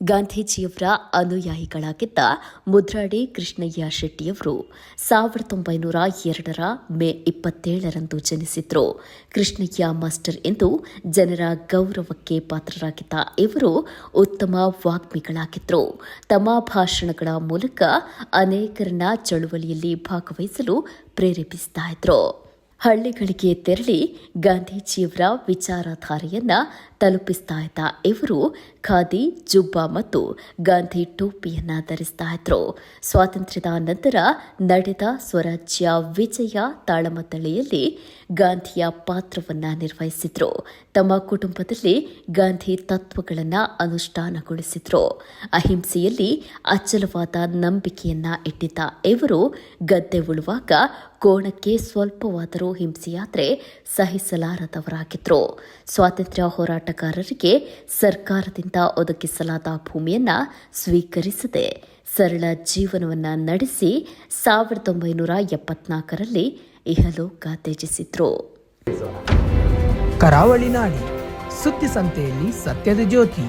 ಗಾಂಧೀಜಿಯವರ ಅನುಯಾಯಿಗಳಾಗಿದ್ದ ಮುದ್ರಾಡಿ ಕೃಷ್ಣಯ್ಯ ಶೆಟ್ಟಿಯವರು ಸಾವಿರದ ಒಂಬೈನೂರ ಎರಡರ ಮೇ ಇಪ್ಪತ್ತೇಳರಂದು ಜನಿಸಿದ್ರು. ಕೃಷ್ಣಯ್ಯ ಮಾಸ್ಟರ್ ಎಂದು ಜನರ ಗೌರವಕ್ಕೆ ಪಾತ್ರರಾಗಿದ್ದ ಇವರು ಉತ್ತಮ ವಾಗ್ಮಿಗಳಾಗಿದ್ದರು ತಮ್ಮ ಭಾಷಣಗಳ ಮೂಲಕ ಅನೇಕರನ್ನ ಚಳುವಳಿಯಲ್ಲಿ ಭಾಗವಹಿಸಲು ಪ್ರೇರೇಪಿಸ್ತಾ ಇದ್ರು. ಹಳ್ಳಿಗಳಿಗೆ ತೆರಳಿ ಗಾಂಧೀಜಿಯವರ ವಿಚಾರಧಾರೆಯನ್ನ ತಲುಪಿಸ್ತಾ ಇದ್ದ ಇವರು ಖಾದಿ, ಜುಬ್ಬಾ ಮತ್ತು ಗಾಂಧಿ ಟೋಪಿಯನ್ನ ಧರಿಸ್ತಾ ಇದ್ರು. ಸ್ವಾತಂತ್ರ್ಯದ ನಂತರ ನಡೆದ ಸ್ವರಾಜ್ಯ ವಿಜಯ ತಾಳಮದ್ದಳೆಯಲ್ಲಿ ಗಾಂಧಿಯ ಪಾತ್ರವನ್ನ ನಿರ್ವಹಿಸಿದ್ರು. ತಮ್ಮ ಕುಟುಂಬದಲ್ಲಿ ಗಾಂಧಿ ತತ್ವಗಳನ್ನು ಅನುಷ್ಠಾನಗೊಳಿಸಿದ್ರು. ಅಹಿಂಸೆಯಲ್ಲಿ ಅಚಲವಾದ ನಂಬಿಕೆಯನ್ನ ಇಟ್ಟಿದ್ದ ಇವರು ಗದ್ದೆ ಉಳುವಾಗ ಕೋಣಕ್ಕೆ ಸ್ವಲ್ಪವಾದರೂ ಹಿಂಸೆಯಾದರೆ ಸಹಿಸಲಾರದವರಾಗಿದ್ರು. ಸ್ವಾತಂತ್ರ್ಯ ಹೋರಾಟಗಾರರಿಗೆ ಸರ್ಕಾರದಿಂದ ಒದಗಿಸಲಾದ ಭೂಮಿಯನ್ನ ಸ್ವೀಕರಿಸದೆ. ಸರಳ ಜೀವನವನ್ನ ನಡೆಸಿ ಸಾವಿರದ ಒಂಬೈನೂರ ಎಪ್ಪತ್ನಾಲ್ಕರಲ್ಲಿ ಇಹಲೋಕ ತ್ಯಜಿಸಿದ್ರು ಕರಾವಳಿ ನಾಡಿ ಸುದ್ದಿ ಸಂತೆಯಲ್ಲಿ ಸತ್ಯದ ಜ್ಯೋತಿ.